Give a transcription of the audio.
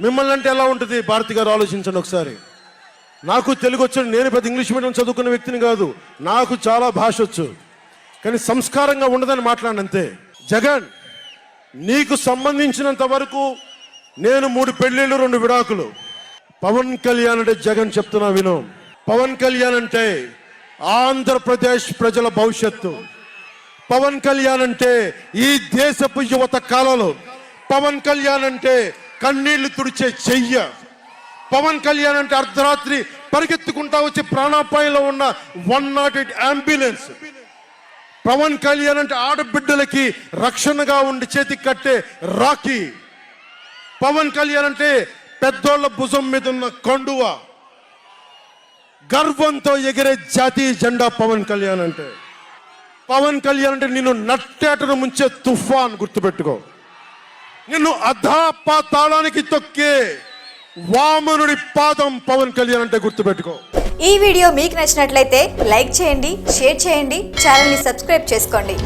మిమ్మల్ని అంటే ఎలా ఉంటుంది? భారతి గారు ఆలోచించండి ఒకసారి. నాకు తెలుగు వచ్చాడు నేను పెద్ద ఇంగ్లీష్ మీడియం చదువుకున్న వ్యక్తిని కాదు. నాకు చాలా భాష వచ్చు. కానీ సంస్కారంగా ఉండదని మాట్లాడినంతే జగన్ నీకు సంబంధించినంత వరకు నేను మూడు పెళ్ళిళ్ళు రెండు విడాకులు. పవన్ కళ్యాణ్ అంటే జగన్ చెప్తున్నా విను. పవన్ కళ్యాణ్ అంటే ఆంధ్రప్రదేశ్ ప్రజల భవిష్యత్తు. పవన్ కళ్యాణ్ అంటే ఈ దేశపు యువత కాలంలో. పవన్ కళ్యాణ్ అంటే కన్నీళ్ళు తుడిచే చెయ్య. పవన్ కళ్యాణ్ అంటే అర్ధరాత్రి పరిగెత్తుకుంటా వచ్చి ప్రాణాపాయంలో ఉన్న one nought eight ambulance. Pawan Kalyan అంటే ఆడబిడ్డలకి రక్షణగా ఉండి చేతికి కట్టే రాఖీ. పవన్ కళ్యాణ్ అంటే పెద్దోళ్ళ భుజం మీద ఉన్న కండువ. గర్వంతో ఎగిరే జాతీయ జెండా పవన్ కళ్యాణ్ అంటే. పవన్ కళ్యాణ్ అంటే నిన్ను నట్టేటను ముంచే తుఫాన్ గుర్తుపెట్టుకో. నిన్ను అధాపాతాళానికి తొక్కే వామనుడి పాదం పవన్ కళ్యాణ్ అంటే గుర్తుపెట్టుకో. ఈ వీడియో మీకు నచ్చినట్లయితే లైక్ చేయండి షేర్ చేయండి ఛానల్ని సబ్స్క్రైబ్ చేసుకోండి.